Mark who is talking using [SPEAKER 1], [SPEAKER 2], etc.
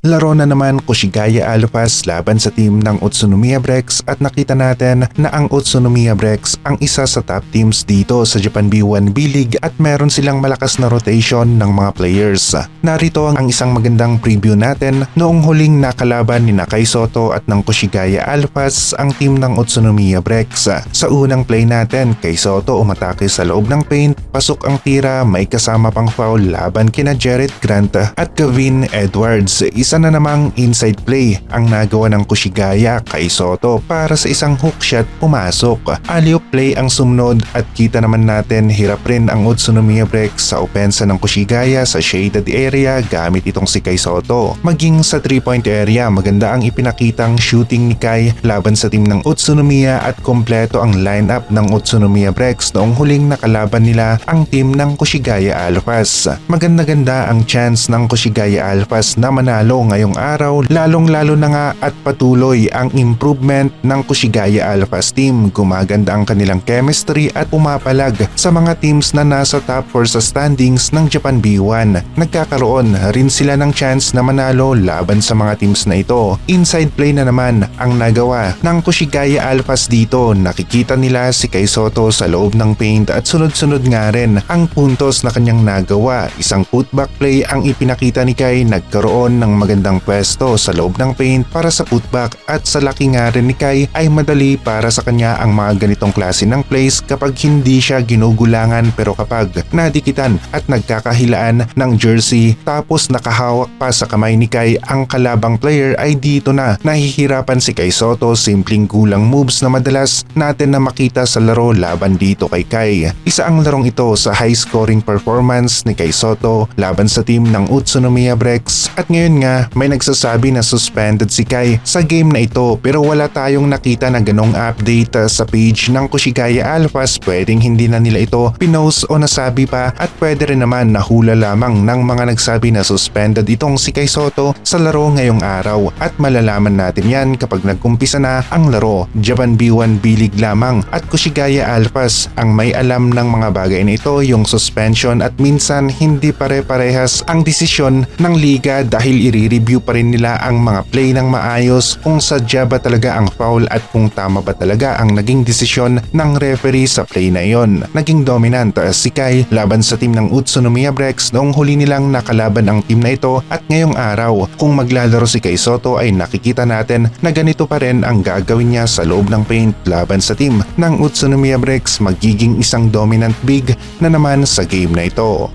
[SPEAKER 1] Laro na naman Kushigaya Alphas laban sa team ng Utsunomiya Brex at nakita natin na ang Utsunomiya Brex ang isa sa top teams dito sa Japan B1 B-League at meron silang malakas na rotation ng mga players. Narito ang isang magandang preview natin noong huling nakalaban ni Nakai Soto at ng Kushigaya Alphas ang team ng Utsunomiya Brex. Sa unang play natin, kay Soto umatake sa loob ng paint, pasok ang tira, may kasama pang foul laban kina Jared Grant at Gavin Edwards. Isa na namang inside play ang nagawa ng Kushigaya kay Soto para sa isang hook shot pumasok. Alley-oop play ang sumunod at kita naman natin hirap rin ang Utsunomiya break sa opensa ng Kushigaya sa shaded area gamit itong si Kai Soto. Maging sa 3-point area maganda ang ipinakitang shooting ni Kai laban sa team ng Utsunomiya at kompleto ang lineup ng Utsunomiya Breaks noong huling nakalaban nila ang team ng Kushigaya Alphas. Maganda-ganda ang chance ng Kushigaya Alphas na manalo ngayong araw lalong-lalo na nga at patuloy ang improvement ng Kushigaya Alphas team. Gumaganda ang kanilang chemistry at pumapalag sa mga teams na nasa top 4 sa standings ng Japan B1. Nagkakaroon rin sila ng chance na manalo laban sa mga teams na ito. Inside play na naman ang nagawa ng Kushigaya Alphas dito. Nakikita nila si Kai Soto sa loob ng paint at sunod-sunod nga rin ang puntos na kanyang nagawa. Isang putback play ang ipinakita ni Kai nagkaroon ng magandang pwesto sa loob ng paint para sa putback at sa laki nga rin ni Kai ay madali para sa kanya ang mga ganitong klase ng plays kapag hindi siya ginugulangan pero kapag nadikitan at nagkakahilaan ng jersey tapos nakahawak pa sa kamay ni Kai ang kalabang player ay dito na nahihirapan si Kai Soto simpleng kulang moves na madalas natin na makita sa laro laban dito kay Kai. Isa ang larong ito sa high scoring performance ni Kai Soto laban sa team ng Utsunomiya Brex at ngayon nga may nagsasabi na suspended si Kai sa game na ito pero wala tayong nakita na ganong update uh, sa page ng Kushigaya Alphas. Pwedeng hindi na nila ito pinost o nasabi pa at pwede rin naman nahula lamang ng mga nagsabi na suspended itong si Kai Soto sa laro ngayong araw. At malalaman natin yan kapag nagkumpisa na ang laro. Japan B1 B-League lamang at Kushigaya Alphas ang may alam ng mga bagay na ito yung suspension at minsan hindi pare-parehas ang desisyon ng liga dahil i-review pa rin nila ang mga play ng maayos kung sadya ba talaga ang foul at kung tama ba talaga ang naging desisyon ng referee sa play na iyon. Naging dominant si Kai laban sa team ng Utsunomiya Brex noong huli nilang nakalaban ang team na ito at ngayong araw kung maglalaro si Kai Soto ay nakikita natin na ganito pa rin ang gagawin niya sa loob ng paint laban sa team ng Utsunomiya Brex magiging isang dominant big na naman sa game na ito.